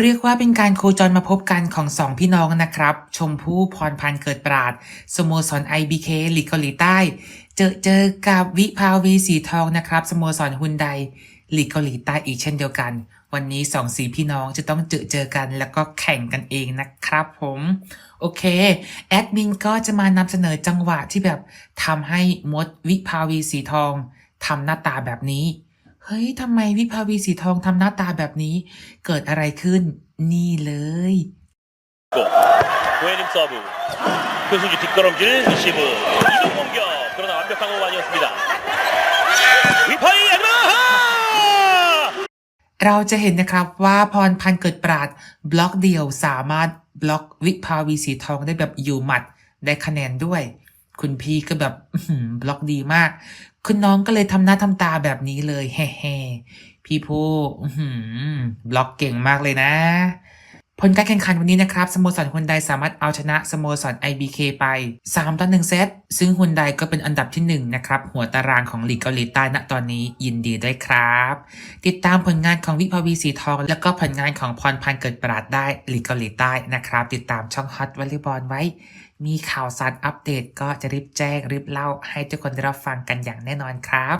เรียกว่าเป็นการโคจรมาพบกันของสองพี่น้องนะครับ ชมพู่พรพันธ์เกิดปราดสโมสร IBK ลีกเกาหลีใต้ เจอเจอกับวิภาวีสีทองนะครับสโมสรฮุนไดลีกเกาหลีใต้อีกเช่นเดียวกัน วันนี้สองสีพี่น้องจะต้องเจอเจอกัน แล้วก็แข่งกันเองนะครับผมโอเค แอดมินก็จะมานำเสนอจังหวะที่แบบทำให้มดวิภาวีสีทองทำหน้าตาแบบนี้ เฮ้ย ทำไมวิภาวีสีทองทำหน้าตาแบบนี้ เกิดอะไรขึ้น นี่เลย 고해림 서브 표승주 뒷걸음질 리시브 이동 공격 그러나 완벽한 호흡 아니었습니다 위파이 아그마하 เราจะเห็นนะครับว่าพรพันธ์เกิดปราดบล็อกเดียวสามารถบล็อกวิภาวีสีทองได้แบบอยู่หมัดได้คะแนนด้วย คุณพี่ก็แบบบล็อกดีมาก คุณน้องก็เลยทำหน้าทำตาแบบนี้เลยแฮ่ๆพี่ผู้บล็อกเก่งมากเลยนะ ผลการแข่งขันวันนี้นะครับสโมสรฮุนไดสามารถเอาชนะสโมสร IBK ไป 3 ต่อ 1 เซต ซึ่งฮุนไดก็เป็นอันดับที่ 1 นะครับ หัวตารางของลีกเกาหลีใต้ณตอนนี้ยินดีด้วยครับ ติดตามผลงานของวิภาวีสีทอง แล้วก็ผลงานของพรพันธ์เกิดปราดได้ลีกเกาหลีใต้นะครับ ติดตามช่องฮอตวอลเลย์บอลไว้ มีข่าวสารอัปเดตก็จะรีบแจ้งรีบเล่าให้ทุกคนได้รับฟังกันอย่างแน่นอนครับ